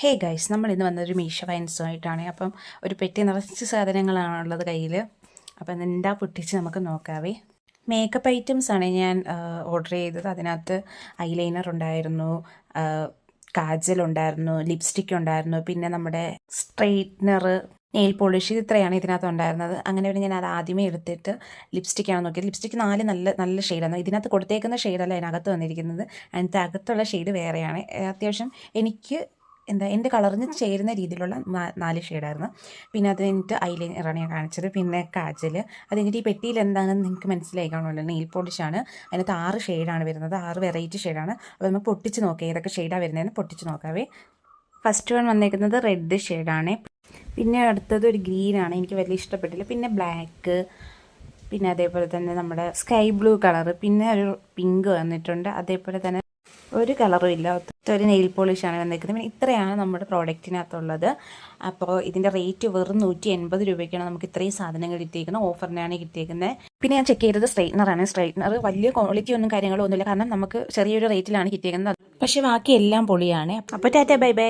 Hey guys നമ്മൾ ഇന്ന് വന്നൊരു മീശ ഫൈൻസുമായിട്ടാണ്. അപ്പം ഒരു പെട്ടി നിറച്ച് സാധനങ്ങളാണുള്ളത് കയ്യിൽ അപ്പം എന്താ പൊട്ടിച്ച് നമുക്ക് നോക്കാവേ. മേക്കപ്പ് ഐറ്റംസ് ആണ് ഞാൻ ഓർഡർ ചെയ്തത്. അതിനകത്ത് ഐലൈനർ ഉണ്ടായിരുന്നു കാജൽ ഉണ്ടായിരുന്നു ലിപ്സ്റ്റിക് ഉണ്ടായിരുന്നു പിന്നെ നമ്മുടെ സ്ട്രെയിറ്റ്നർ നെയിൽ പോളിഷ് ഇത് ഇത്രയാണ് ഇതിനകത്ത് ഉണ്ടായിരുന്നത്. അങ്ങനെ പിന്നെ ഞാൻ അത് ആദ്യമേ എടുത്തിട്ട് ലിപ്സ്റ്റിക്കാണ് നോക്കിയത്. ലിപ്സ്റ്റിക്ക് നാല് നല്ല നല്ല ഷെയ്ഡാണ് ഇതിനകത്ത് കൊടുത്തേക്കുന്ന ഷെയ്ഡല്ല അതിനകത്ത് വന്നിരിക്കുന്നത്. അതിനകത്ത് അകത്തുള്ള ഷെയ്ഡ് വേറെയാണ്. അത്യാവശ്യം എനിക്ക് എന്താ എന്റെ കളറിന് ചേരുന്ന രീതിയിലുള്ള നാല് ഷെയ്ഡായിരുന്നു. പിന്നെ അത് കഴിഞ്ഞിട്ട് ഐലൈനറാണ് ഞാൻ കാണിച്ചത്. പിന്നെ കാജൽ. അത് ഈ പെട്ടിയിൽ എന്താണെന്ന് നിങ്ങൾക്ക് മനസ്സിലായി കാണുമല്ലോ. നെയിൽ പോളിഷാണ് അതിനകത്ത് ആറ് ഷെയ്ഡാണ് വരുന്നത്. ആറ് വെറൈറ്റി ഷെയ്ഡാണ്. അപ്പോൾ നമുക്ക് പൊട്ടിച്ച് നോക്കാം. ഏതൊക്കെ ഷെയ്ഡാണ് വരുന്നതെന്ന് പൊട്ടിച്ച് നോക്കാവേ. ഫസ്റ്റ് വൺ വന്നേക്കുന്നത് റെഡ് ഷെയ്ഡാണ്. പിന്നെ അടുത്തത് ഒരു ഗ്രീനാണ് എനിക്ക് വലിയ ഇഷ്ടപ്പെട്ടില്ല. പിന്നെ ബ്ലാക്ക്. പിന്നെ അതേപോലെ തന്നെ നമ്മുടെ സ്കൈ ബ്ലൂ കളറ്. പിന്നെ ഒരു പിങ്ക് വന്നിട്ടുണ്ട്. അതേപോലെ തന്നെ ഒരു കളറും ഇല്ല ഒറ്റ ഒരു നെയിൽ പോളിഷാണ് വന്നിരിക്കുന്നത്. പിന്നെ ഇത്രയാണ് നമ്മുടെ പ്രോഡക്റ്റിനകത്തുള്ളത് അപ്പോൾ ഇതിന്റെ റേറ്റ് വെറും നൂറ്റി എൺപത് രൂപയ്ക്കാണ് നമുക്ക് ഇത്രയും സാധനങ്ങൾ കിട്ടിയിരിക്കുന്നത്. ഓഫറിനാണ് കിട്ടിയിരിക്കുന്നത്. പിന്നെ ഞാൻ ചെക്ക് ചെയ്തത് സ്ട്രൈറ്റ്നറാണ് സ്ട്രൈറ്റ്നർ വലിയ ക്വാളിറ്റി ഒന്നും കാര്യങ്ങളോ ഒന്നുമില്ല കാരണം നമുക്ക് ചെറിയൊരു റേറ്റിലാണ് കിട്ടിയിരിക്കുന്നത്. പക്ഷേ ബാക്കി എല്ലാം പൊളിയാണ്. അപ്പോൾ ടാറ്റ ബൈ ബൈ.